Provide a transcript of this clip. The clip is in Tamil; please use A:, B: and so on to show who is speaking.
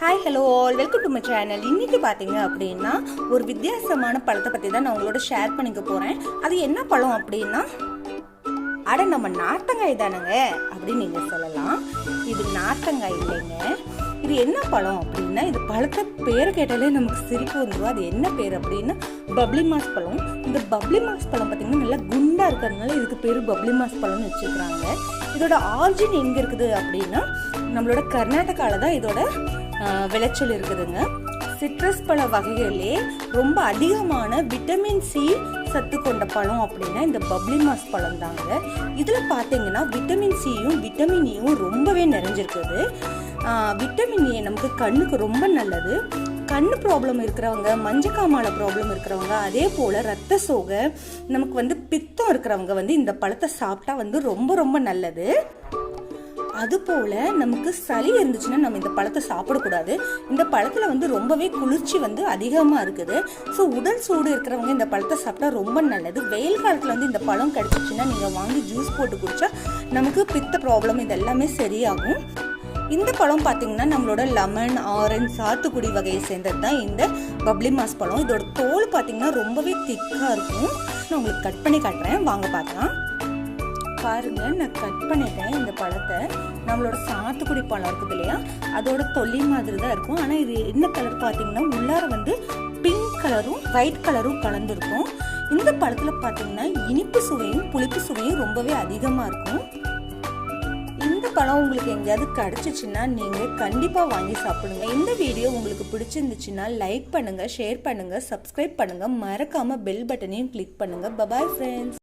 A: Hi hello all welcome to my channel இன்னைக்கு பார்த்தீங்க அப்படின்னா ஒரு வித்தியாசமான பழத்தை பற்றி தான் நான் உங்களோட ஷேர் பண்ணிக்க போகிறேன் அது என்ன பழம் அப்படின்னா அட நம்ம நாட்டங்காய் தானுங்க அப்படின்னு நீங்கள் சொல்லலாம். இது நாட்டங்காய் இல்லைங்க. இது என்ன பழம் அப்படின்னா இது பழத்தை பேர் கேட்டாலே நமக்கு சிரிப்பு வந்துடும் அது என்ன பேர் அப்படின்னா பப்ளி மாஸ் பழம். இந்த பப்ளி மாஸ் பழம் பார்த்தீங்கன்னா நல்லா குண்டாக இருக்கிறதுனால இதுக்கு பேர் பப்ளி மாஸ் பழம்னு வச்சுக்கிறாங்க. இதோட ஆரிஜின் எங்கே இருக்குது அப்படின்னா நம்மளோட கர்நாடகாவில் தான் இதோட விளைச்சல் இருக்குதுங்க. சிட்ரஸ் பழ வகைகளிலே ரொம்ப அதிகமான விட்டமின் சி சத்து கொண்ட பழம் அப்படின்னா இந்த பப்ளி மாஸ் பழம் தாங்க. இதில் பார்த்தீங்கன்னா விட்டமின் சியும் விட்டமின் ஈயும் e ரொம்பவே நிறைஞ்சிருக்குது. விட்டமின் ஏ நமக்கு கண்ணுக்கு ரொம்ப நல்லது. கண் ப்ராப்ளம் இருக்கிறவங்க மஞ்சக்காமால ப்ராப்ளம் இருக்கிறவங்க அதே போல் ரத்த சோகை நமக்கு வந்து பித்தம் இருக்கிறவங்க வந்து இந்த பழத்தை சாப்பிட்டா வந்து ரொம்ப ரொம்ப நல்லது. அதுபோல் நமக்கு சளி இருந்துச்சுன்னா நம்ம இந்த பழத்தை சாப்பிடக்கூடாது. இந்த பழத்தில் வந்து ரொம்பவே குளிர்ச்சி வந்து அதிகமாக இருக்குது. ஸோ உடல் சூடு இருக்கிறவங்க இந்த பழத்தை சாப்பிட்டா ரொம்ப நல்லது. வெயில் காலத்தில் வந்து இந்த பழம் கிடச்சிச்சின்னா நீங்கள் வாங்கி ஜூஸ் போட்டு குடிச்சா நமக்கு பித்த ப்ராப்ளம் இது எல்லாமே சரியாகும். இந்த பழம் பார்த்தீங்கன்னா நம்மளோட லெமன் ஆரஞ்சு சாத்துக்குடி வகையை சேர்ந்தது தான் இந்த பப்ளி மாஸ் பழம். இதோட தோல் பார்த்தீங்கன்னா ரொம்பவே திக்காக இருக்கும். நான் உங்களுக்கு கட் பண்ணி காட்டுறேன். வாங்க பார்க்கலாம் பாருங்க நான் கட் பண்ணிட்டேன் இந்த பழத்தை. நம்மளோட சாத்துக்குடி பழம் இருக்குது இல்லையா? அதோட தொல்லி மாதிரி தான் இருக்கும். ஆனால் இது என்ன கலர் பார்த்தீங்கன்னா உள்ளார வந்து பிங்க் கலரும் ஒயிட் கலரும் கலந்துருக்கும். இந்த பழத்தில் பார்த்தீங்கன்னா இனிப்பு சுவையும் புளிப்பு சுவையும் ரொம்பவே அதிகமாக இருக்கும். இந்த பழம் உங்களுக்கு எங்கேயாவது கிடச்சிச்சின்னா நீங்கள் கண்டிப்பாக வாங்கி சாப்பிடுங்க. இந்த வீடியோ உங்களுக்கு பிடிச்சிருந்துச்சுன்னா லைக் பண்ணுங்கள் ஷேர் பண்ணுங்கள் சப்ஸ்கிரைப் பண்ணுங்கள் மறக்காமல் பெல் பட்டனையும் கிளிக் பண்ணுங்கள் பபாய் ஃப்ரெண்ட்ஸ்